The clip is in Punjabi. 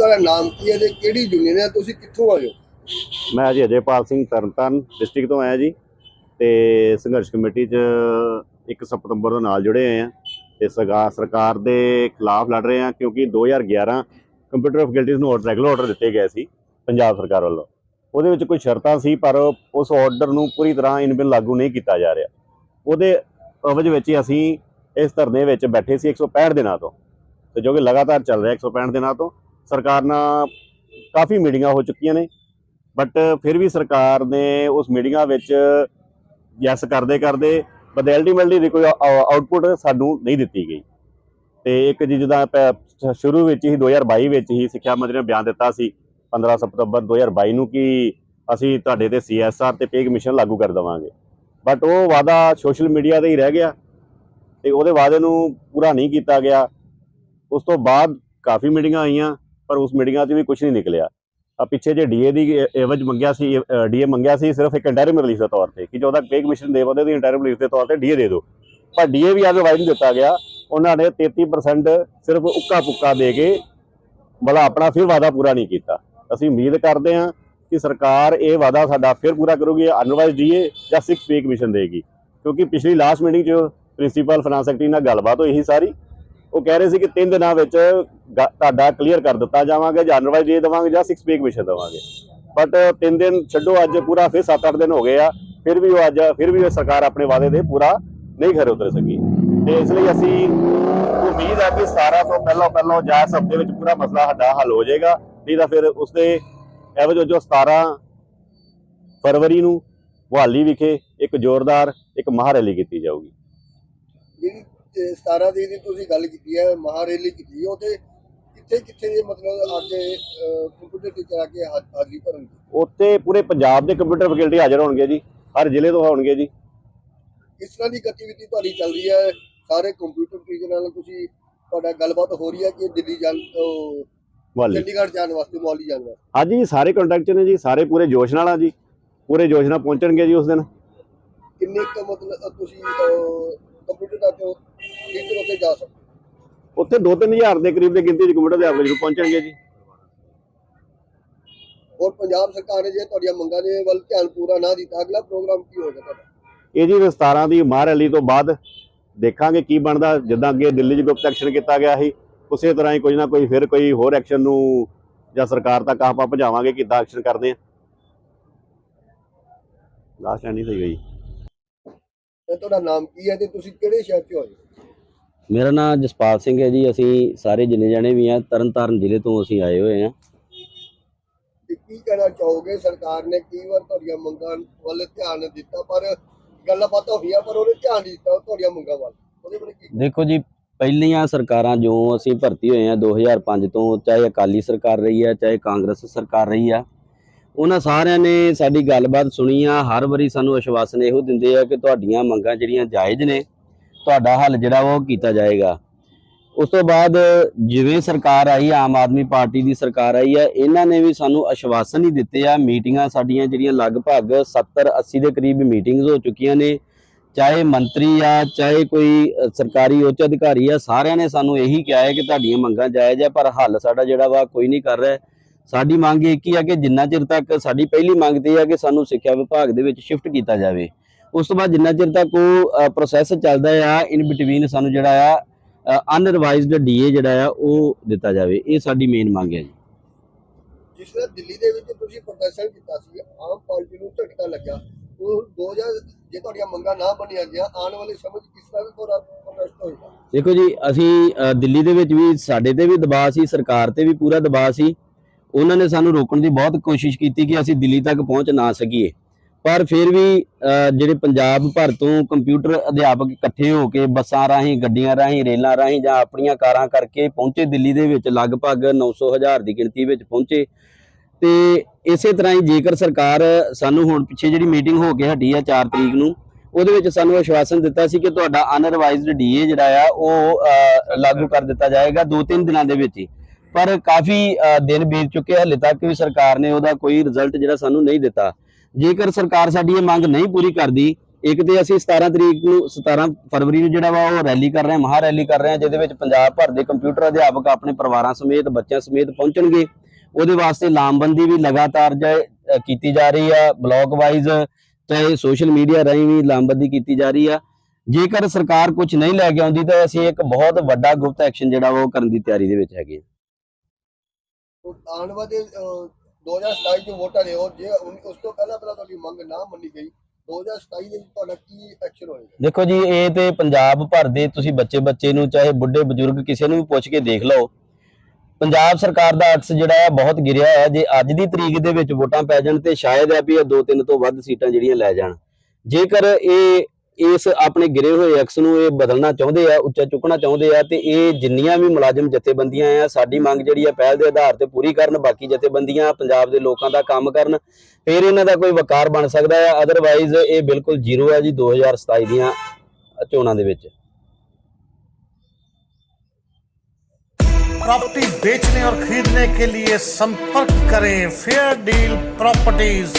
ਤੁਹਾਡਾ ਨਾਮ ਕੀ ਹੈ ਤੇ ਕਿਹੜੀ ਯੂਨੀਅਨ ਹੈ? ਤੁਸੀਂ ਕਿੱਥੋਂ ਆਏ ਹੋ? ਮੈਂ ਜੀ ਅਜੇਪਾਲ ਸਿੰਘ ਤਰਨਤਾਰਨ ਡਿਸਟ੍ਰਿਕਟ ਤੋਂ ਆਇਆ ਜੀ ਤੇ ਸੰਘਰਸ਼ ਕਮੇਟੀ 'ਚ 1 ਸਤੰਬਰ ਤੋਂ ਨਾਲ ਜੁੜੇ ਹੋਏ ਆ ਤੇ ਸਰਕਾਰ ਸਰਕਾਰ ਦੇ ਖਿਲਾਫ ਲੜ ਰਹੇ ਆ ਕਿਉਂਕਿ 2011 ਕੰਪਿਊਟਰ ਫੈਕਲਟੀਜ਼ ਨੂੰ ਰੈਗੂਲਰ ਆਰਡਰ ਦਿੱਤੇ ਗਏ ਸੀ ਪੰਜਾਬ ਸਰਕਾਰ ਵੱਲੋਂ। ਉਹਦੇ ਵਿੱਚ ਕੋਈ ਸ਼ਰਤਾਂ ਸੀ ਪਰ ਉਸ ਆਰਡਰ ਨੂੰ ਪੂਰੀ ਤਰ੍ਹਾਂ ਇਨ ਬਿਨ ਲਾਗੂ ਨਹੀਂ ਕੀਤਾ ਜਾ ਰਿਹਾ। ਉਹਦੇ ਅਵਜ ਵਿੱਚ ਹੀ ਅਸੀਂ ਇਸ ਧਰਨੇ ਵਿੱਚ ਬੈਠੇ ਸੀ 165 ਦਿਨਾਂ ਤੋਂ ਤੇ ਜੋ ਕਿ ਲਗਾਤਾਰ ਚੱਲ ਰਿਹਾ 165 ਦਿਨਾਂ ਤੋਂ। ਸਰਕਾਰ ਨਾਲ ਕਾਫੀ ਮੀਟਿੰਗਾਂ ਹੋ ਚੁੱਕੀਆਂ ਨੇ ਬਟ ਫਿਰ ਵੀ ਸਰਕਾਰ ਨੇ ਉਸ ਮੀਟਿੰਗਾਂ ਵਿੱਚ ਯੈਸ ਕਰਦੇ ਕਰਦੇ ਬਟ ਅਲਟੀਮੇਟਲੀ ਦੀ ਕੋਈ ਆਊਟਪੁੱਟ ਸਾਨੂੰ ਨਹੀਂ ਦਿੱਤੀ ਗਈ। ਤੇ ਇੱਕ ਜੀ ਜਿੱਦਾਂ ਪ- ਸ਼ੁਰੂ ਵਿੱਚ ਹੀ 2022 ਵਿੱਚ ਹੀ ਸਿੱਖਿਆ ਮੰਤਰੀ ਨੇ ਬਿਆਨ ਦਿੱਤਾ ਸੀ 15 ਸਤੰਬਰ 2022 ਨੂੰ ਕਿ ਅਸੀਂ ਤੁਹਾਡੇ ਤੇ ਸੀਐਸਆਰ ਤੇ ਪੇ ਕਮਿਸ਼ਨ ਲਾਗੂ ਕਰ ਦੇਵਾਂਗੇ। ਬਟ ਉਹ ਵਾਅਦਾ ਸੋਸ਼ਲ ਮੀਡੀਆ ਤੇ ਹੀ ਰਹਿ ਗਿਆ ਤੇ ਉਹਦੇ ਵਾਅਦੇ ਨੂੰ ਪੂਰਾ ਨਹੀਂ ਕੀਤਾ ਗਿਆ। ਉਸ ਤੋਂ ਬਾਅਦ ਕਾਫੀ ਮੀਟਿੰਗਾਂ ਆਈਆਂ। ਪਰ ਉਸ ਮੀਟਿੰਗਾਂ 'ਚ ਵੀ ਕੁਝ ਨਹੀਂ ਨਿਕਲਿਆ। ਆ ਪਿੱਛੇ ਜੇ ਡੀਏ ਦੀ ਇਹ- ਏਵਜ ਮੰਗਿਆ ਸੀ ਡੀਏ ਮੰਗਿਆ ਸੀ ਸਿਰਫ ਇੱਕ ਇੰਟਰਮ ਰਿਲੀਜ਼ ਦੇ ਤੌਰ ਤੇ ਕਿ ਜੋ ਉਹਦਾ ਪੇ ਕਮਿਸ਼ਨ ਦੇ ਬੰਦੇ ਦੀ ਇੰਟਰਮ ਰਿਲੀਜ਼ ਦੇ ਤੌਰ ਤੇ ਡੀਏ ਦੇ ਦਿਓ। ਪਰ ਡੀਏ ਵੀ ਅੱਜ ਵਾਈਡ ਨਹੀਂ ਦਿੱਤਾ ਗਿਆ, ਉਹਨਾਂ ਨੇ 33% ਸਿਰਫ ਉੱਕਾ ਪੁੱਕਾ ਦੇ ਕੇ ਬਲਾ ਆਪਣਾ ਫਿਰ ਵਾਅਦਾ ਪੂਰਾ ਨਹੀਂ ਕੀਤਾ। ਅਸੀਂ ਉਮੀਦ ਕਰਦੇ ਹਾਂ ਕਿ ਸਰਕਾਰ ਇਹ ਵਾਅਦਾ ਸਾਡਾ ਫਿਰ ਪੂਰਾ ਕਰੂਗੀ ਅਨਵਾਈਜ਼ ਡੀਏ ਜਾਂ 6 ਪੇ ਕਮਿਸ਼ਨ ਦੇਗੀ। ਕਿਉਂਕਿ ਪਿਛਲੀ ਲਾਸਟ ਮੀਟਿੰਗ 'ਚ ਪ੍ਰਿੰਸੀਪਲ ਫਾਈਨਾਂਸ ਸੈਕਟਰੀ ਨਾਲ ਗੱਲਬਾਤ ਹੋਈ ਸੀ ਸਾਰੀ। ਉਹ ਕਹਿ ਰਹੇ ਸੀ ਕਿ ਤਿੰਨ ਦਿਨਾਂ ਵਿੱਚ ਤੁਹਾਡਾ ਕਲੀਅਰ ਕਰ ਦਿੱਤਾ ਜਾਵਾਂਗੇ ਜਾਂ ਅਨਵਾਈਜ਼ ਡੀਏ ਦੇਵਾਂਗੇ ਜਾਂ 6 ਪੇ ਕਮਿਸ਼ਨ ਦੇਵਾਂਗੇ। ਬਟ 3 ਦਿਨ ਛੱਡੋ ਅੱਜ ਪੂਰਾ, ਫਿਰ 7-8 ਦਿਨ ਹੋ ਗਏ ਆ, ਫਿਰ ਵੀ ਉਹ ਅੱਜ, ਫਿਰ ਵੀ ਉਹ ਸਰਕਾਰ ਆਪਣੇ ਵਾਅਦੇ ਦੇ ਪੂਰਾ ਨਹੀਂ ਖਰੇ ਉਤਰ ਸਕੀ। ਤੇ ਇਸ ਲਈ ਅਸੀਂ ਉਮੀਦ ਹੈ ਕਿ 17 ਤੋਂ ਪਹਿਲਾਂ ਪਹਿਲਾਂ ਜਾਂ ਇਸ ਹਫ਼ਤੇ ਵਿੱਚ ਪੂਰਾ ਮਸਲਾ ਸਾਡਾ ਹੱਲ ਹੋ ਜਾਏਗਾ, ਨਹੀਂ ਤਾਂ ਫਿਰ ਉਸਦੇ ਐਵਜ ਜੋ 17 ਫਰਵਰੀ ਨੂੰ ਮੁਹਾਲੀ ਵਿਖੇ ਇੱਕ ਜ਼ੋਰਦਾਰ, ਇੱਕ ਮਹਾਰੈਲੀ ਕੀਤੀ ਜਾਊਗੀ। ਜਿਹੜੀ 17 ਦੀ ਤੁਸੀਂ ਗੱਲ ਕੀਤੀ ਹੈ, ਮਹਾਰੈਲੀ ਕੀਤੀ ਉਹਦੇ ਕਿੱਥੇ ਕਿੱਥੇ ਦੇ ਮਤਲਬ ਅੱਜ ਕੰਪਿਊਟਰ ਟੀਚਰ ਆ ਕੇ ਹਾਜ਼ਰੀ ਭਰਨਗੇ? ਉੱਥੇ ਪੂਰੇ ਪੰਜਾਬ ਦੇ ਕੰਪਿਊਟਰ ਫੈਕਲਟੀ ਹਾਜ਼ਰ ਹੋਣਗੇ ਜੀ ਹਰ ਜ਼ਿਲ੍ਹੇ ਤੋਂ ਹੋਣਗੇ ਜੀ। ਕਿਸ ਤਰ੍ਹਾਂ ਦੀ ਗਤੀਵਿਧੀ ਤੁਹਾਡੀ ਚੱਲ ਰਹੀ ਹੈ? ਸਾਰੇ ਕੰਪਿਊਟਰ ਟੀਚਰ ਨਾਲ ਤੁਸੀਂ ਤੁਹਾਡਾ ਗੱਲਬਾਤ ਹੋ ਰਹੀ ਹੈ ਕਿ ਦਿੱਲੀ ਜਾਣ ਉਹ, ਮੁਹਾਲੀ। ਚੰਡੀਗੜ੍ਹ ਜਾਣ ਵਾਸਤੇ ਮੌਲੀ ਜਾਣ ਵਾਸਤੇ? ਹਾਂਜੀ ਸਾਰੇ ਕੰਟੈਕਟ ਨੇ ਜੀ ਸਾਰੇ ਪੂਰੇ ਜੋਸ਼ ਨਾਲ ਆ ਜੀ। ਪੂਰੇ ਜੋਸ਼ ਨਾਲ ਪਹੁੰਚਣਗੇ ਜੀ ਉਸ ਦਿਨ। ਕਿੰਨੇ ਕੁ ਮਤਲਬ ਤੁਸੀਂ ਕੰਪਿਊਟਰ ਦਾ ਜੋ ਟੀਚਰ ਉੱਤੇ ਜਾ ਸਕਦੇ ਉੱਥੇ 2-3000 ਦੇ ਕਰੀਬ ਦੇ ਗਿਣਤੀ ਦੇ ਕੰਪਿਊਟਰ ਦੇ ਪਹੁੰਚਣਗੇ ਜੀ। ਔਰ ਪੰਜਾਬ ਸਰਕਾਰ ਨੇ ਜੇ ਤੁਹਾਡੀਆਂ ਮੰਗਾਂ ਦੇ ਵੱਲ ਧਿਆਨ ਪੂਰਾ ਨਾ ਦਿੱਤਾ ਅਗਲਾ ਪ੍ਰੋਗਰਾਮ ਕੀ ਹੋਏਗਾ ਤੁਹਾਡਾ? ਇਹ ਜੀ 17 ਦੀ ਮਾਰ ਰੈਲੀ ਤੋਂ ਬਾਅਦ ਦੇਖਾਂਗੇ ਕੀ ਬਣਦਾ ਜਿੱਦਾਂ ਅੱਗੇ ਦਿੱਲੀ 'ਚ ਗੁਪਤ ਐਕਸ਼ਨ ਕੀਤਾ ਗਿਆ ਸੀ ਉਸੇ ਤਰ੍ਹਾਂ ਹੀ ਕੁਝ ਨਾ ਕੋਈ ਫਿਰ ਕੋਈ ਹੋਰ ਐਕਸ਼ਨ ਨੂੰ ਜਾਂ ਸਰਕਾਰ ਤੱਕ ਆਪਾਂ ਭਜਾਵਾਂਗੇ ਕਿੱਦਾਂ ਐਕਸ਼ਨ ਕਰਦੇ ਆ। ਲਾਸਟ ਐਂਡ ਨਹੀਂ ਸਹੀ ਹੋਈ। ਤੇ ਤੁਹਾਡਾ ਨਾਮ ਕੀ ਹੈ ਤੇ ਤੁਸੀਂ ਕਿਹੜੇ ਸ਼ਹਿਰ ਆਏ ਹੋ? ਮੇਰਾ ਨਾਮ ਜਸਪਾਲ ਸਿੰਘ ਹੈ ਜੀ ਅਸੀਂ ਸਾਰੇ ਜਿੰਨੇ ਜਾਣੇ ਵੀ ਆ ਤਰਨਤਾਰਨ ਜ਼ਿਲ੍ਹੇ ਤੋਂ ਅਸੀਂ ਆਏ ਹੋਏ ਆ ਤੇ ਕੀ ਕਹਿਣਾ ਚਾਹੋਗੇ? ਸਰਕਾਰ ਨੇ ਕਈ ਵਾਰ ਤੁਹਾਡੀਆਂ ਮੰਗਾਂ ਵੱਲ ਧਿਆਨ ਦਿੱਤਾ? ਪਰ ਗੱਲਾਂ ਬਾਤਾਂ ਹੋਈਆਂ ਪਰ ਉਹਨੇ ਧਿਆਨ ਨਹੀਂ ਦਿੱਤਾ ਤੁਹਾਡੀਆਂ ਮੰਗਾਂ ਵੱਲ। ਉਹਦੇ ਬਾਰੇ ਕੀ ਦੇਖੋ ਜੀ ਪਹਿਲੀਆਂ ਸਰਕਾਰਾਂ ਜੋ ਅਸੀਂ ਭਰਤੀ ਹੋਏ ਆ 2005 ਤੋਂ ਚਾਹੇ ਅਕਾਲੀ ਸਰਕਾਰ ਰਹੀ ਆ ਚਾਹੇ ਕਾਂਗਰਸ ਸਰਕਾਰ ਰਹੀ ਆ ਉਹਨਾਂ ਸਾਰਿਆਂ ਨੇ ਸਾਡੀ ਗੱਲਬਾਤ ਸੁਣੀ ਆ। ਹਰ ਵਾਰੀ ਸਾਨੂੰ ਆਸ਼ਵਾਸਨ ਇਹੋ ਦਿੰਦੇ ਆ ਕਿ ਤੁਹਾਡੀਆਂ ਮੰਗਾਂ ਜਿਹੜੀਆਂ ਜਾਇਜ਼ ਨੇ ਤੁਹਾਡਾ ਹੱਲ ਜਿਹੜਾ ਵਾ ਉਹ ਕੀਤਾ ਜਾਏਗਾ। ਉਸ ਤੋਂ ਬਾਅਦ ਜਿਵੇਂ ਸਰਕਾਰ ਆਈ, ਆਮ ਆਦਮੀ ਪਾਰਟੀ ਦੀ ਸਰਕਾਰ ਆਈ ਆ ਇਹਨਾਂ ਨੇ ਵੀ ਸਾਨੂੰ ਆਸ਼ਵਾਸਨ ਹੀ ਦਿੱਤੇ ਆ, ਮੀਟਿੰਗਾਂ ਸਾਡੀਆਂ ਜਿਹੜੀਆਂ ਲਗਭਗ 70 80 ਦੇ ਕਰੀਬ ਮੀਟਿੰਗਸ ਹੋ ਚੁੱਕੀਆਂ ਨੇ। ਚਾਹੇ ਮੰਤਰੀ ਆ, ਚਾਹੇ ਕੋਈ ਸਰਕਾਰੀ ਉੱਚ ਅਧਿਕਾਰੀ ਆ, ਸਾਰਿਆਂ ਨੇ ਸਾਨੂੰ ਇਹੀ ਕਿਹਾ ਹੈ ਕਿ ਤੁਹਾਡੀਆਂ ਮੰਗਾਂ ਜਾਇਜ਼ ਆ, ਪਰ ਹੱਲ ਸਾਡਾ ਜਿਹੜਾ ਵਾ ਕੋਈ ਨਹੀਂ ਕਰ ਰਿਹਾ। ਸਾਡੀ ਮੰਗ ਇੱਕ ਹੀ ਆ ਕਿ ਜਿੰਨਾ ਚਿਰ ਤੱਕ ਸਾਡੀ ਪਹਿਲੀ ਮੰਗ ਤੇ ਇਹ ਆ ਕਿ ਸਾਨੂੰ ਸਿੱਖਿਆ ਵਿਭਾਗ ਦੇ ਵਿੱਚ ਸ਼ਿਫਟ ਕੀਤਾ ਜਾਵੇ। ਉਸ ਤੋਂ ਬਾਅਦ ਜਿੰਨਾ ਚਿਰ ਤੱਕ ਉਹ ਪ੍ਰੋਸੈਸ ਚੱਲਦਾ ਆ ਇਨ ਬਿਟਵੀਨ ਸਾਨੂੰ ਜਿਹੜਾ ਆ ਅਨਰਿਵਾਈਜ਼ਡ ਡੀਏ ਜਿਹੜਾ ਆ ਉਹ ਦਿੱਤਾ ਜਾਵੇ। ਇਹ ਸਾਡੀ ਮੇਨ ਮੰਗ ਹੈ ਜੀ। ਜਿਸ ਤਰ੍ਹਾਂ ਦਿੱਲੀ ਦੇ ਵਿੱਚ ਤੁਸੀਂ ਪ੍ਰਦਰਸ਼ਨ ਕੀਤਾ ਸੀ ਆਮ ਪਾਰਟੀ ਨੂੰ ਝਟਕਾ ਲੱਗਾ ਉਹ 2000 ਜੇ ਤੁਹਾਡੀਆਂ ਮੰਗਾਂ ਨਾ ਬਣੀਆਂ ਗਿਆ ਆਉਣ ਵਾਲੇ ਸਮੇਂ 'ਚ ਕਿਸ ਤਰ੍ਹਾਂ ਦਾ ਤੁਹਾਡਾ ਪ੍ਰਦਰਸ਼ਨ ਹੋਏਗਾ? ਦੇਖੋ ਜੀ ਅਸੀਂ ਦਿੱਲੀ ਦੇ ਵਿੱਚ ਵੀ ਸਾਡੇ ਤੇ ਵੀ ਦਬਾਅ ਸੀ ਸਰਕਾਰ ਤੇ ਵੀ ਪੂਰਾ ਦਬਾਅ ਸੀ। ਉਹਨਾਂ ਨੇ ਸਾਨੂੰ ਰੋਕਣ ਦੀ ਬਹੁਤ ਕੋਸ਼ਿਸ਼ ਕੀਤੀ ਕਿ ਅਸੀਂ ਦਿੱਲੀ ਤੱਕ ਪਹੁੰਚ ਨਾ ਸਕੀਏ। ਪਰ ਫਿਰ ਵੀ ਜਿਹੜੇ ਪੰਜਾਬ ਭਰ ਤੋਂ ਕੰਪਿਊਟਰ ਅਧਿਆਪਕ ਇਕੱਠੇ ਹੋ ਕੇ ਬੱਸਾਂ ਰਾਹੀਂ, ਗੱਡੀਆਂ ਰਾਹੀਂ, ਰੇਲਾਂ ਰਾਹੀਂ ਜਾਂ ਆਪਣੀਆਂ ਕਾਰਾਂ ਕਰਕੇ ਪਹੁੰਚੇ ਦਿੱਲੀ ਦੇ ਵਿੱਚ ਲਗਭਗ 900 ਹਜ਼ਾਰ ਦੀ ਗਿਣਤੀ ਵਿੱਚ ਪਹੁੰਚੇ। ਤੇ ਇਸੇ ਤਰ੍ਹਾਂ ਹੀ ਜੇਕਰ ਸਰਕਾਰ ਸਾਨੂੰ ਹੁਣ ਪਿੱਛੇ ਜਿਹੜੀ ਮੀਟਿੰਗ ਹੋ ਕੇ ਹਟੀ ਆ 4 ਤਰੀਕ ਨੂੰ, ਉਹਦੇ ਵਿੱਚ ਸਾਨੂੰ ਆਸ਼ਵਾਸਨ ਦਿੱਤਾ ਸੀ ਕਿ ਤੁਹਾਡਾ ਅਨਰਿਵਾਈਜ਼ਡ ਡੀਏ ਜਿਹੜਾ ਆ, ਉਹ ਲਾਗੂ ਕਰ ਦਿੱਤਾ ਜਾਏਗਾ ਦੋ ਤਿੰਨ ਦਿਨਾਂ ਦੇ ਵਿੱਚ ਹੀ। ਪਰ ਕਾਫੀ ਦਿਨ ਬੀਤ ਚੁੱਕੇ ਹਲੇ ਤੱਕ ਵੀ ਸਰਕਾਰ ਨੇ ਉਹਦਾ ਕੋਈ ਰਿਜ਼ਲਟ ਜਿਹੜਾ ਸਾਨੂੰ ਨਹੀਂ ਦਿੱਤਾ। ਜੇਕਰ ਸਰਕਾਰ ਸਾਡੀ ਇਹ ਮੰਗ ਨਹੀਂ ਪੂਰੀ ਕਰਦੀ, ਇੱਕ ਤੇ ਅਸੀਂ 17 ਤਰੀਕ ਨੂੰ 17 ਫਰਵਰੀ ਨੂੰ ਜਿਹੜਾ ਵਾ ਉਹ ਰੈਲੀ ਕਰ ਰਹੇ ਹਾਂ, ਮਹਾ ਰੈਲੀ ਕਰ ਰਹੇ ਹਾਂ, ਜਿਹਦੇ ਵਿੱਚ ਪੰਜਾਬ ਭਰ ਦੇ ਕੰਪਿਊਟਰ ਅਧਿਆਪਕ ਆਪਣੇ ਪਰਿਵਾਰਾਂ ਸਮੇਤ, ਬੱਚਿਆਂ ਸਮੇਤ ਪਹੁੰਚਣਗੇ। ਉਹਦੇ ਵਾਸਤੇ ਲਾਮਬੰਦੀ ਵੀ ਲਗਾਤਾਰ ਕੀਤੀ ਜਾ ਰਹੀ ਆ, ਬਲੌਕ ਵਾਈਜ਼ ਚਾਹੇ ਸੋਸ਼ਲ ਮੀਡੀਆ ਰਾਹੀਂ ਵੀ ਲਾਮਬੰਦੀ ਕੀਤੀ ਜਾ ਰਹੀ ਆ। ਜੇਕਰ ਸਰਕਾਰ ਕੁਝ ਨਹੀਂ ਲੈ ਕੇ ਆਉਂਦੀ ਤਾਂ ਅਸੀਂ ਇੱਕ ਬਹੁਤ ਵੱਡਾ ਗੁਪਤ ਐਕਸ਼ਨ ਜਿਹੜਾ ਵਾ ਉਹ ਕਰਨ ਦੀ ਤਿਆਰੀ ਦੇ ਵਿੱਚ ਹੈਗੇ ਆਉਣ ਵਾਲੇ 2027 ਚ ਵੋਟਾਂ ਨੇ ਜੇ ਉਨ- ਉਸ ਤੋਂ ਪਹਿਲਾਂ ਪਹਿਲਾਂ ਤੁਹਾਡੀ ਮੰਗ ਨਾ ਮੰਨੀ ਗਈ 2027 ਦੇ ਵਿੱਚ ਤੁਹਾਡਾ ਕੀ ਐਕਸ਼ਨ ਹੋਏਗਾ? ਦੇਖੋ ਜੀ, ਇਹ ਤੇ ਪੰਜਾਬ ਭਰ ਦੇ ਤੁਸੀਂ ਬੱਚੇ ਬੱਚੇ ਨੂੰ, ਚਾਹੇ ਬੁੱਢੇ ਬਜ਼ੁਰਗ ਕਿਸੇ ਨੂੰ ਵੀ ਪੁੱਛ ਕੇ ਦੇਖ ਲਓ। ਪੰਜਾਬ ਸਰਕਾਰ ਦਾ ਅਕਸ ਜਿਹੜਾ ਹੈ ਬਹੁਤ ਗਿਰਿਆ ਹੈ ਜੇ ਅੱਜ ਦੀ ਤਰੀਕ ਦੇ ਵਿੱਚ ਵੋਟਾਂ ਪੈ ਜਾਣ ਤੇ ਸ਼ਾਇਦ ਹੈ ਵੀ ਇਹ ਦੋ ਤਿੰਨ ਤੋਂ ਵੱਧ ਸੀਟਾਂ ਜਿਹੜੀਆਂ ਲੈ ਜਾਣ। ਜੇਕਰ ਇਹ ਇਸ ਆਪਣੇ ਗਿਰੇ ਹੋਏ ਅਕਸ ਨੂੰ ਇਹ ਬਦਲਣਾ ਚਾਹੁੰਦੇ ਆ ਉੱਚਾ ਚੁੱਕਣਾ ਚਾਹੁੰਦੇ ਆ ਤੇ ਇਹ ਜਿੰਨੀਆਂ ਵੀ ਮੁਲਾਜ਼ਮ ਜਥੇਬੰਦੀਆਂ ਆ ਸਾਡੀ ਮੰਗ ਜਿਹੜੀ ਆ ਪਹਿਲ ਦੇ ਆਧਾਰ ਤੇ ਪੂਰੀ ਕਰਨ ਬਾਕੀ ਜਥੇਬੰਦੀਆਂ ਪੰਜਾਬ ਦੇ ਲੋਕਾਂ ਦਾ ਕੰਮ ਕਰਨ ਫਿਰ ਇਹਨਾਂ ਦਾ ਕੋਈ ਵਕਾਰ ਬਣ ਸਕਦਾ ਹੈ ਅਦਰਵਾਈਜ਼ ਇਹ ਬਿਲਕੁਲ ਜ਼ੀਰੋ ਹੈ ਜੀ 2027 ਦੀਆਂ ਚੋਣਾਂ ਦੇ ਵਿੱਚ प्रॉपर्टी बेचने और खरीदने के लिए संपर्क करें फेयर डील प्रॉपर्टीज